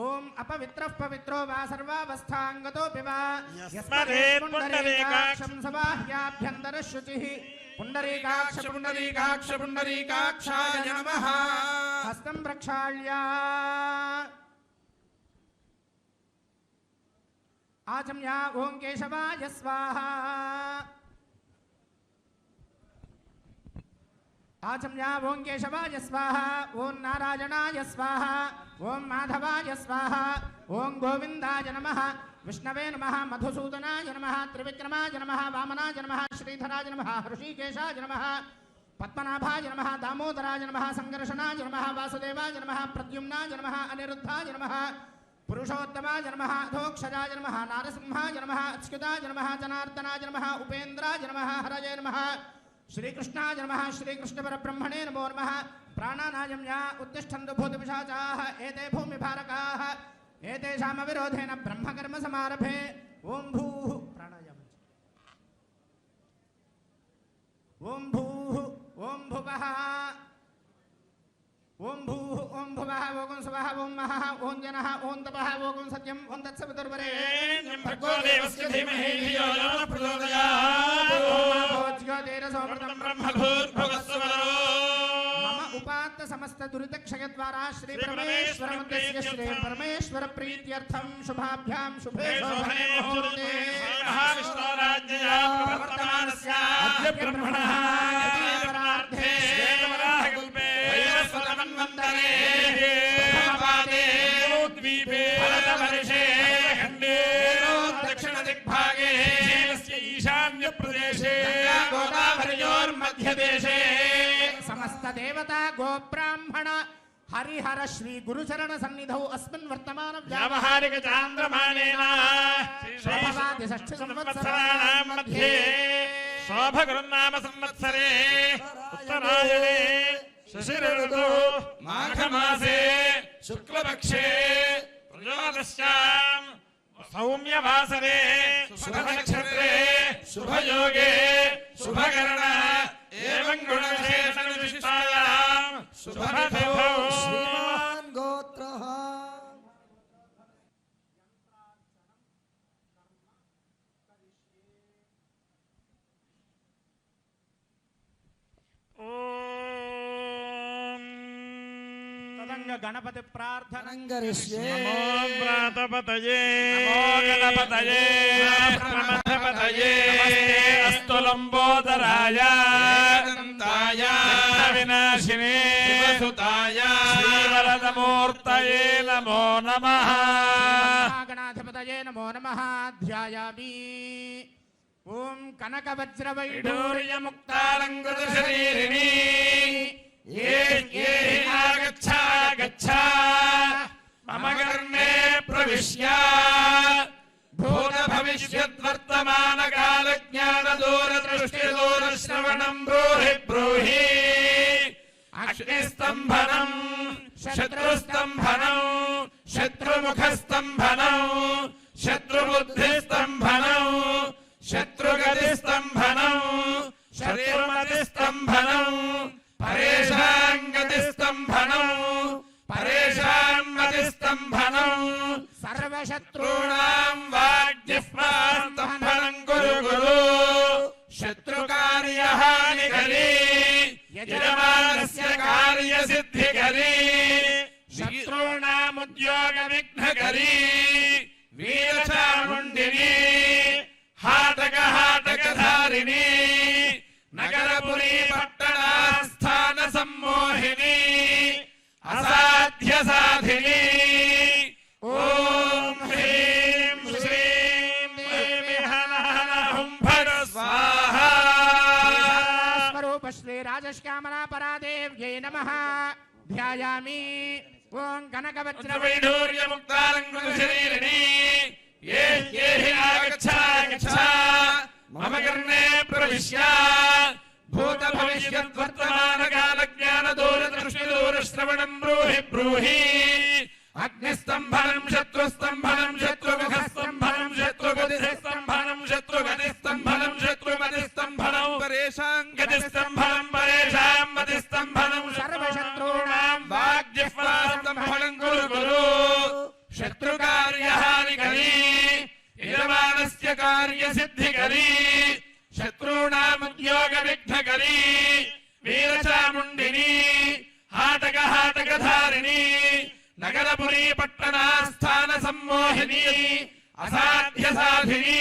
ఓం అపవిత్ర పవిత్రో వా సర్వావస్థాంగతోపి వా యస్మదేపుండరీకాక్షం సబాహ్యాభ్యంతర శుచి పుండరీకాక్ష పుండరీకాక్ష పుండరీకాక్షాయ నమః హస్తం ప్రక్షాళ్య ఆచమ్యా ఓం కేశవాయ స్వాహా आचम्या ॐ केशवाय स्वाहा ॐ नारायणाय स्वाहा ॐ माधवाय स्वाहा ॐ गोविन्दाय नमः, विष्णवे नमः, मधुसूदनाय नमः, त्रिविक्रमाय नमः, वामनाय नमः, श्रीधराय नमः हृषीकेशाय नमः, पद्मनाभाय नमः, दामोदराय नमः सङ्घर्षणाय नमः, वासुदेवाय नमः, प्रद्युम्नाय नमः, अनिरुद्धाय नमः, पुरुषोत्तमाय नमः अधोक्षजाय नमः, नारसिंहाय नमः, अच्युताय नमः, जनार्दनाय नमः, उपेन्द्राय नमः, हरये नमः। श्रीकृष्णाय नमः, श्रीकृष्णपरब्रह्मणे नमो नमः। प्राणानायम्या उत्तिष्ठन्तु भूतपिशाचाः एते भूमिभारकाः एतेषामविरोधेन ब्रह्मकर्मसमारभे ॐ भूः प्राणायामम् ॐ भूः, ॐ भुवः। ॐ भूः, ॐ भुवः ॐ स्वः ॐ महः ॐ जनः ॐ तपः ॐ सत्यम् ॐ तत्सवितुर्वरे। भर्गो देवस्य धीमहि धियो यो नः प्रचोदयात्। उपात्त समस्त दुरित क्षय द्वारा श्री परमेश्वर मुद्दस्य श्री परमेश्वर प्रीत्यर्थम शुभाभ्याम शुभे शोभने मुहूर्ते महाविष्णोराज्ञया प्रवर्तमानस्य। अद्य ब्रह्मणः। हरिहर श्री गुरुचरण सन्निधौ अस्मिन् वर्तमान व्यावहारिक चान्द्रमानेन शोभवादि षष्ठी संवत्सराणां मध्ये शोभगुरुनाम संवत्सरे उत्तरायणे शशिरऋतु माघमासे शुक्लपक्षे त्रयोदश्याम् सौम्यवासरे शुभनक्षत्रे शुभयोगे शुभकरण एवं గణపతి ప్రార్థనంబోధరాయ వినాశినే శ్రీవరదమూర్తయే నమో నమ గణాధిపతయే నమో నమ ధ్యాయామి ఓం కనకవజ్రవైడూర్యముక్తాలంకృత శరీరిణి येन येन आगच्छ गच्छ मम कर्णे प्रविश्य। भूत भविष्यद्वर्तमान काल ज्ञान दूर दृष्टि दूर श्रवण ब्रूहि ब्रूहि। अग्निस्तंभनम् शत्रुस्तंभनम् शत्रुमुखस्तंभनम् शत्रुबुद्धिस्तंभनम् నమ ధ్యాయామి ఓం కనకవచ్చుక్తాలంగుశరీరిణి ఏ ఏ ఆగచ్చ ఆగచ్చ మమ కర్ణే ప్రవిశ్య భూత భవిష్యత్ వర్తమాన కాల జ్ఞాన దూర దృష్టి దూర శ్రవణం బ్రూహి బ్రూహి అగ్నిస్తంభనం శత్రుస్తంభనం శత్రుముఖస్తంభనం శత్రుగతిస్తంభనం శత్రుగతిస్తంభనం శత్రుమతిస్తంభనం పరేషాం గతిస్తంభనం పరేషాం కార్యసిద్ధికరీ శత్రూణాముద్యోగ విఘ్నకరీ వీరచాముండిని హాటక హాటకధారిణి నగరపురీ పట్టణాస్థాన సమ్మోహిని అసాధ్య సాధిని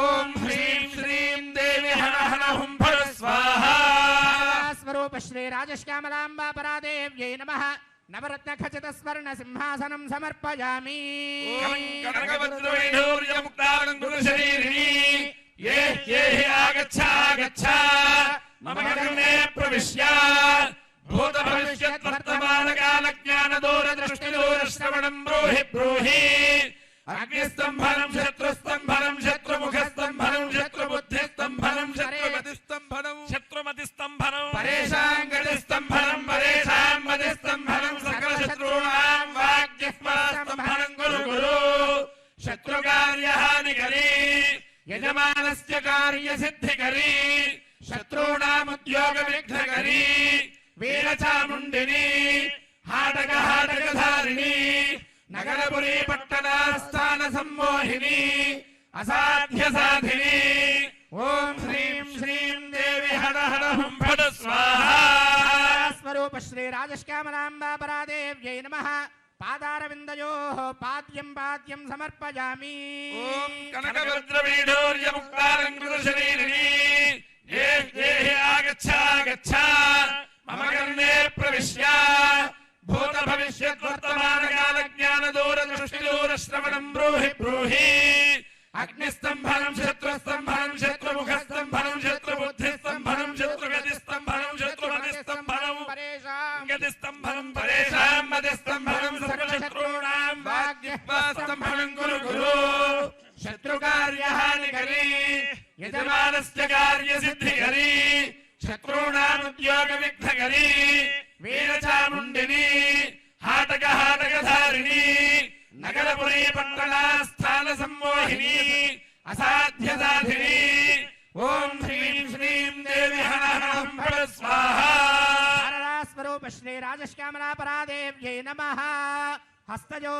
ఓం హ్రీం శ్రీం దేవి హర హర హుం ఫట్ స్వాహ. స్వరూప శ్రీ రాజశ్యామలాంబా పరాదేవ్యై నమ. नवरत्न खचित स्वर्ण सिंहासनम समर्पयामि ये ये आगच्छ आगच्छ। मम भूत भविष्य वर्तमान काल ज्ञान दूर दृष्टि दूर श्रवण ब्रूहि ब्रूहि। అగ్నిస్తంభనం శత్రుస్తంభనం శత్రుముఖ స్తంభనం శత్రుబుద్ధి స్తంభనం శత్రుమతి స్తంభనం శత్రుమతి స్తంభనం పరేషాం గతి స్తంభనం పరేషాం మతి స్తంభనం సకల శత్రుణాం వాగ్జిహ్వా స్తంభనం గురు గురు శత్రుకార్యహానికరీ యజమానస్య కార్యసిద్ధికరీ శత్రూణాముద్యోగ విఘ్నకరీ వీరచాముండిని హాటక హాటకధారిణి నగరపురీ పట్టణాస్థాన సమ్మోహిని అసాధ్య సాధిని. ఓం హ్రీం శ్రీం దేవి హర హర హుం ఫట్ స్వాహ. స్వరూప శ్రీ రాజశ్యామలాంబా పరాదేవ్యై నమ. పాదారవిందయో పాద్యం పాద్యం సమర్పయామి. ఓం కనకభద్రవీఢోర్యముక్తాలంకృతశరీరిణి ఏ ఏ ఆగచ్చ ఆగచ్చ. భూత జ్ఞాన దూర దృష్టి దూర శ్రవణం బ్రూహి బ్రూహి. అగ్నిస్తంభనం శత్రుస్తంభనం శత్రుముఖ స్తంభనం శత్రుబుద్ధి స్తంభనం గతిస్తంభనం స్తంభనం శత్రుమతి స్తంభనం పరేషాం గతి స్తంభనం పరేషాం మతి స్తంభనం సకల శత్రూణాం వాగ్జిహ్వా స్తంభనం గురు గురు శత్రుకార్యహానికరీ యజమానస్య కార్యసిద్ధికరీ శత్రూణాముద్యోగ విఘ్నకరీ వీరచాముండిని హాటక హాటకధారిణి నగరపురీ పట్టణాస్థాన సమ్మోహిని అసాధ్య సాధిని ఓం హ్రీం శ్రీం దేవి హర హర హం ఫట్ స్వాహ. స్వరూప శ్రీ రాజశ్యామలా పరాదేవ్యై నమ హస్తయో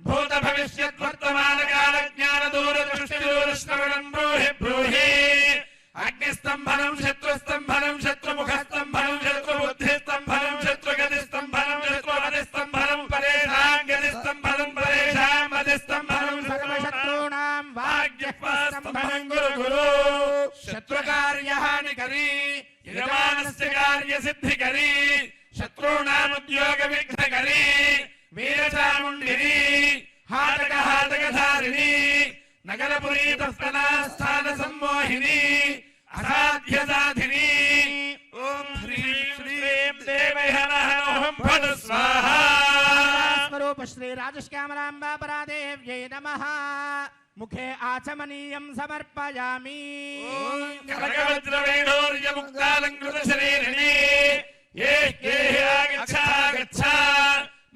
భూత భవిష్యత్ వర్తమాన కాల జ్ఞాన దూర దృష్టి దూర శ్రవణం బ్రూహి బ్రూహి. అగ్నిస్తంభనం శత్రుస్తంభనం శత్రుముఖ స్తంభనం శత్రుబుద్ధి స్తంభనం శత్రుగతి స్తంభనం శత్రుమతి స్తంభనం పరేషాం గతి స్తంభనం పరేషాం మతి స్తంభనం సర్వశత్రూణాం వాగ్యస్తంభనం గురు గురు శత్రుకార్యహానికరీ యజమానస్య కార్యసిద్ధికరీ శత్రూణాముద్యోగ విఘ్నకరీ वीरचामुण्डिनी हाटकहाटकधारिणी नगरपुरीतस्तनास्थानसम्मोहिनी असाध्यसाधिनी। ॐ ह्रीं श्रीं देवै हरः फट् स्वाहा। श्रीराजश्यामलाम्बा परादेव्यै नमः। मुखे आचमनीयं समर्पयामि। कनकवज्रवेणोर्यमुक्तालङ्कृतशरीरिणी ये ये आगच्छा गच्छा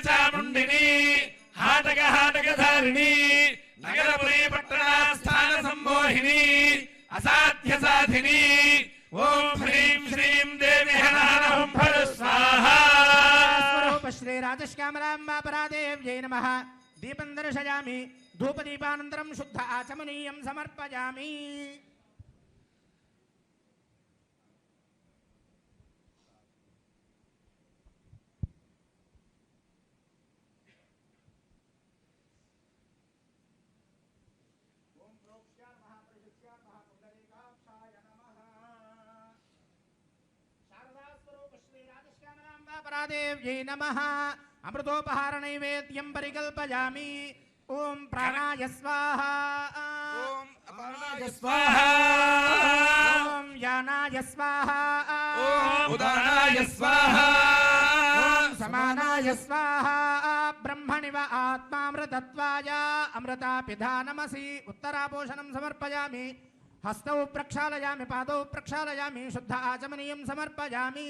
వీరచాముండిని హాటక హాటకధారిణి నగరపురీ పట్టణాస్థాన సమ్మోహిని అసాధ్య సాధిని ఓం హ్రీం శ్రీం దేవి హర హర హుం ఫట్ స్వాహ స్వరూప శ్రీ రాజశ్యామలాంబా పరాదేవ్యై నమ దీపం దర్శయామి ధూపదీపానంతరం శుద్ధ ఆచమనీయం సమర్పయామి परादेव्यै नमः। अमृतोपहारणैवेद्यं परिकल्पयामि। ॐ प्राणाय स्वाहा। ॐ अपानाय स्वाहा। ॐ यानाय स्वाहा। ॐ स्वाहा। ॐ समानाय स्वाहा। ब्रह्मणि वा आत्मामृतत्वाय अमृतापिधा नमसि। उत्तरापोषणं समर्पयामि। हस्तौ प्रक्षाया पादौ प्रक्षालयामि। शुद्ध आचमनीय समर्पयामि।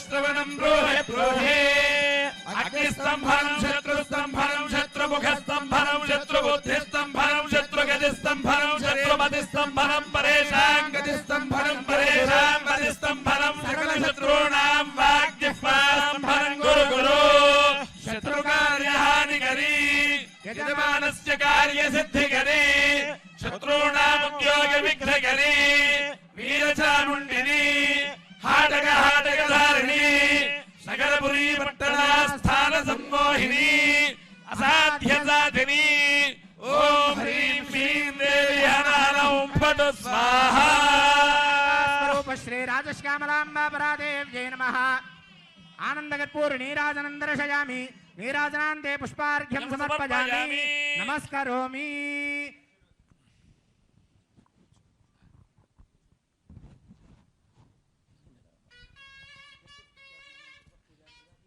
శ్రవణం బ్రూహే బ్రూహే అగ్నిస్తంభనం శత్రుస్తంభనం శత్రుముఖ స్తంభనం శత్రుబుద్ధి స్తంభనం శత్రుగతి స్తంభనం శత్రుమతి స్తంభనం పరేషాం గతి స్తంభనం పరేషాం మతి స్తంభనం సకల శత్రూణాం వాగ్జిహ్వా స్తంభనం గురు. గురు శత్రుకార్యహానికరీ యజమానస్య కార్యసిద్ధికరీ శత్రూణాముద్యోగ విఘ్నకరీ पुष्पार्घ्यै नमः। आनन्दकर्पूर नीराजनं दर्शयामि नीराजनान्ते पुष्पार्घ्यं समर्पयामि। नमस्करोमि।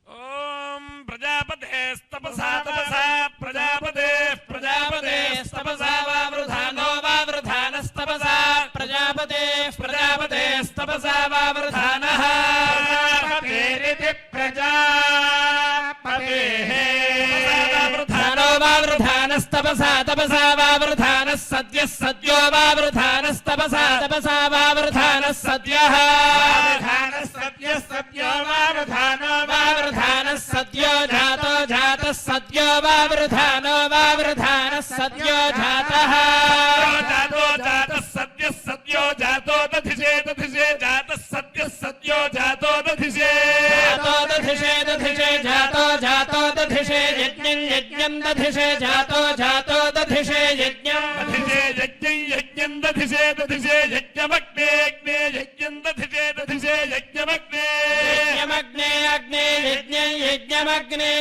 ॐ प्रजापतेस्तपसा तपसा प्रजापते प्रजापते प्रजापतेस्तपसा वावृध तपसा तपसा वृधान सद्य सद्यो वावृधानस्तपसा तपसा वावृधानः सद्य सद्य सद्यो वृधान वावृधानः सद्यो जातो जातः सद्यो वावृधानो वावृधानः सद्यो दधिषे जातो जातो दधिषे यज्ञम्। दधिषे यज्ञं यज्ञं दधिषे दधिषे यज्ञमग्नेऽग्ने यज्ञं दधिषे दधिषे यज्ञमग्ने। यज्ञमग्ने अग्ने यज्ञं यज्ञमग्ने।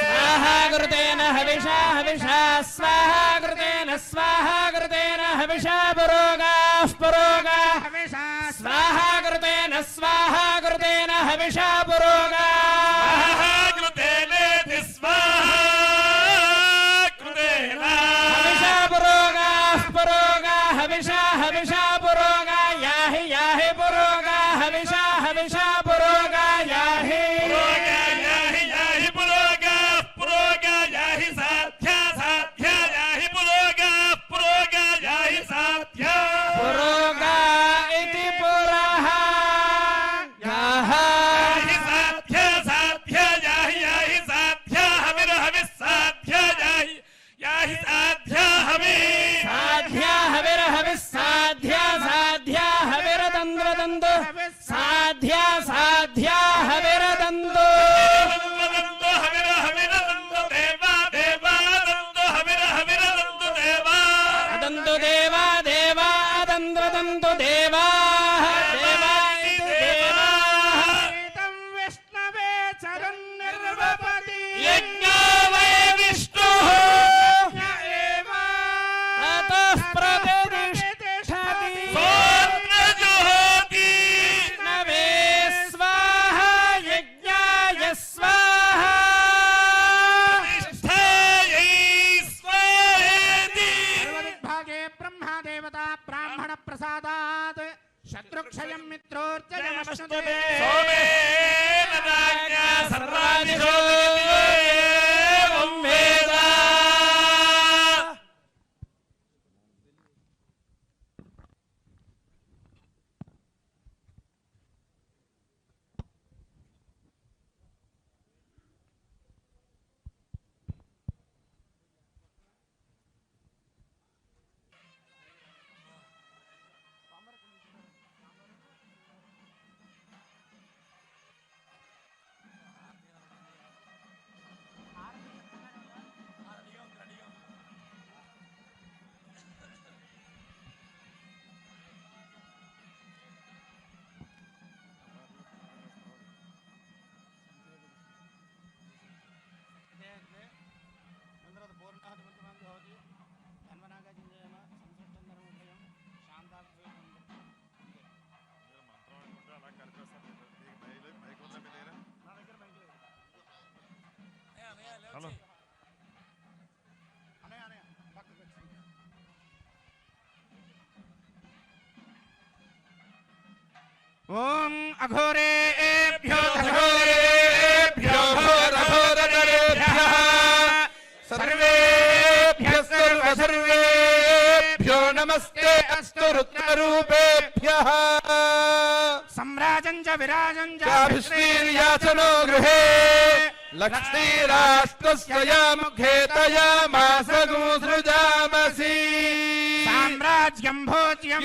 स्वाहा कृतेन हविषा हविषा स्वाहा कृतेन स्वाहा कृतेन हविषा पुरोगाः हविषा स्वाहा कृतेन स्वाहा कृतेन हविषा पुरोगाः। ओम अघोरेभ्यो अघोरेभ्यो सर्वेभ्यो नमस्ते अस्तु रुद्ररूपेभ्यः सम्राजम् च विराजम् गृहे लक्ष्मीराष्ट्रस्य या साम्राज्यम् भोज्यम्।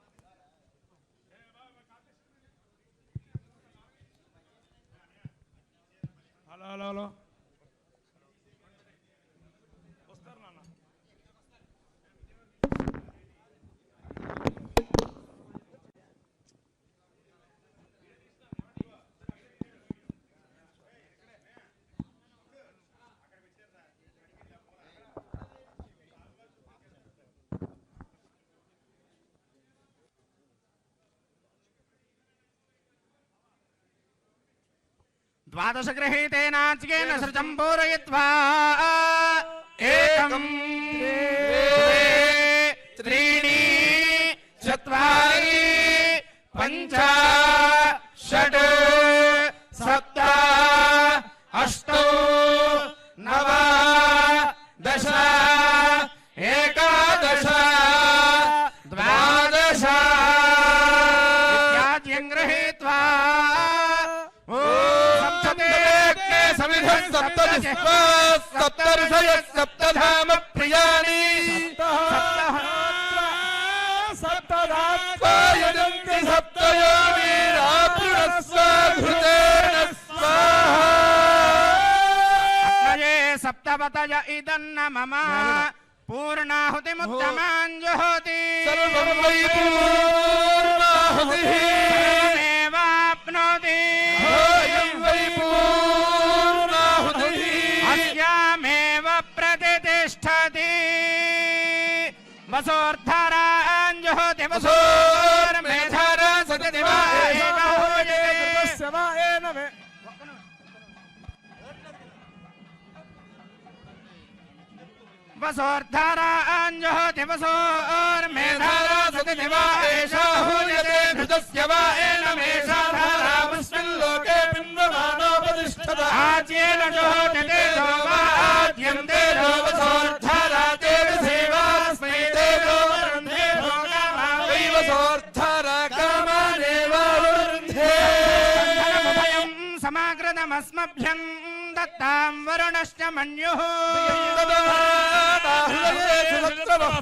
द्वादशगृहीतेनाचिकेन सृजं पूरयित्वा एकम् त्रीणि चत्वारि पञ्च षट् सप्त సప్తర్షయ సప్తధామ ప్రియాణి సప్తదాత్మాయజంతి సప్తయోనిరాపురస్వాధృతేన స్వాహా నయే సప్తవతయ ఇదన్న మమ పూర్ణాహుతిముత్తమాంజుహోతి సర్వం వై పూర్ణాహుతిః సర్వమేవాప్నోతి అయం వై పూర్ణాహుతిః అస్యామేవ ప్రతిష్టతి వసోర్ధరాంజుహోతి వసోర్మేధర సతదివా వసోర్ధరాంజుహోతి వసోర్మేధర సతదివా ఏషా హూయతే ఘృతస్య వా ఏనమేషా ధారా పుష్మిల్లోకే బిందమానోపతిష్ఠత ఆజ్యేన జోహతే ఆద్యం సమాగృతమస్మభ్యం దత్తాం వరుణశ్చ మన్యుః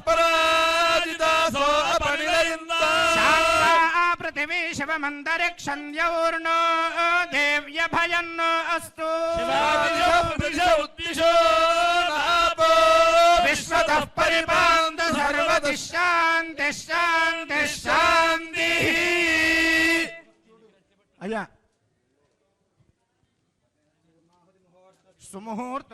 పరాజితాసో అపనిలయిందా శాంతా పృథివీ శివమంతరిక్షం యౌర్ణో దేవ్య భయన్నో అస్తు सुमुहूर्त